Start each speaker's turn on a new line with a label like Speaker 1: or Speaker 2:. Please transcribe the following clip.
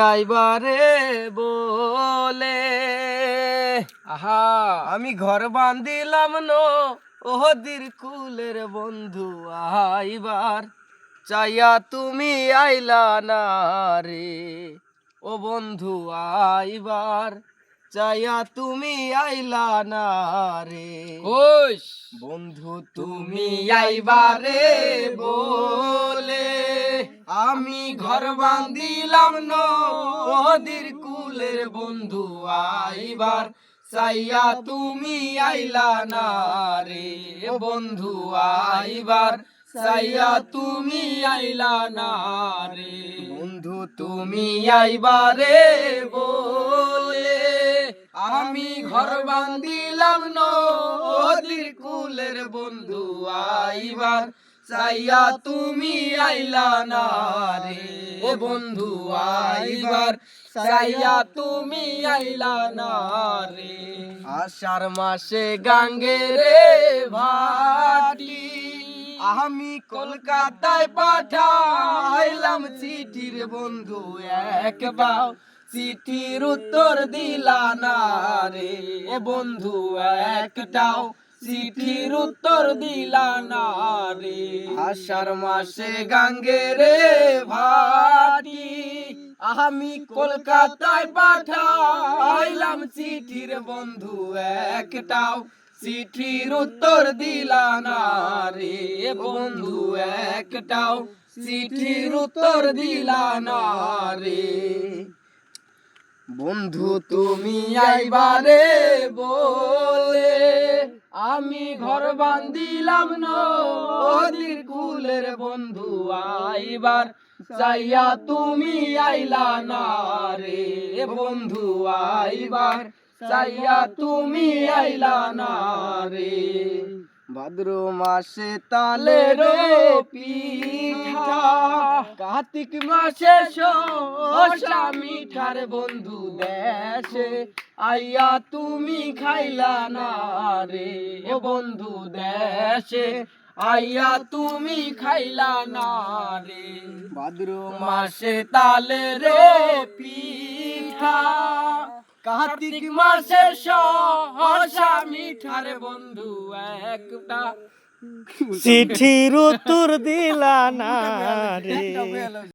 Speaker 1: আইবারে বলে।
Speaker 2: আহা।
Speaker 1: আমি ঘর বান্দিলাম নো ওহদির কুলের বন্ধু আইবার। চাইয়া তুমি আইলা না রে ও বন্ধু আইবার। চাইয়া তুমি আইলা না রে। বন্ধু তুমি আইবারে বলে। আমি ঘর বান্দিলাম নদীর কুলের বন্ধু আইবার। চাইয়া তুমি আইলা না রে বন্ধু আইবার। চাইয়া তুমি আইলা না রে বন্ধু তুমি আইবারে বলে। আমি ঘর বান্দিলাম নদীর কুলের বন্ধু আইবার। চাইয়া তুমি আইলা না রে। ও বন্ধু আইবার। চাইয়া তুমি আইলা না রে। আষাঢ় মাসে গাঙ্গে রে ভাটি। আমি কলকাতায় পাঠাইলাম চিঠির বন্ধু একবার চিঠির উত্তর দিলা না রে। বন্ধু একটাও চিঠির উত্তর দিলা না রে আষাঢ় মাসে গাঙ্গে রে ভাটি। আমি কলকাতায় পাঠাইলাম চিঠির বন্ধু একটাও। চিঠির উত্তর দিলা না রে বন্ধু একটাও। চিঠির উত্তর দিলা না রে বন্ধু তুমি আইবারে বলে। আমি ঘর বান্ধিলাম নদীর কুলের বন্ধু, আইবার চাইয়া তুমি আইলা না রে বন্ধু, আইবার চাইয়া তুমি আইলা না রে। ভাদ্র মাসে তালের পিঠা। কার্তিক মাসে শসা মিঠার বন্ধু দেশে। আইয়া তুমি খাইলা না রে বন্ধু দেশে। আইয়া তুমি খাইলা না রে ভাদ্র মাসে তালে রে পিঠা। কার্তিক মাসে সহসা মিঠার বন্ধু একটা।
Speaker 3: চিঠির উত্তর দিলা না রে।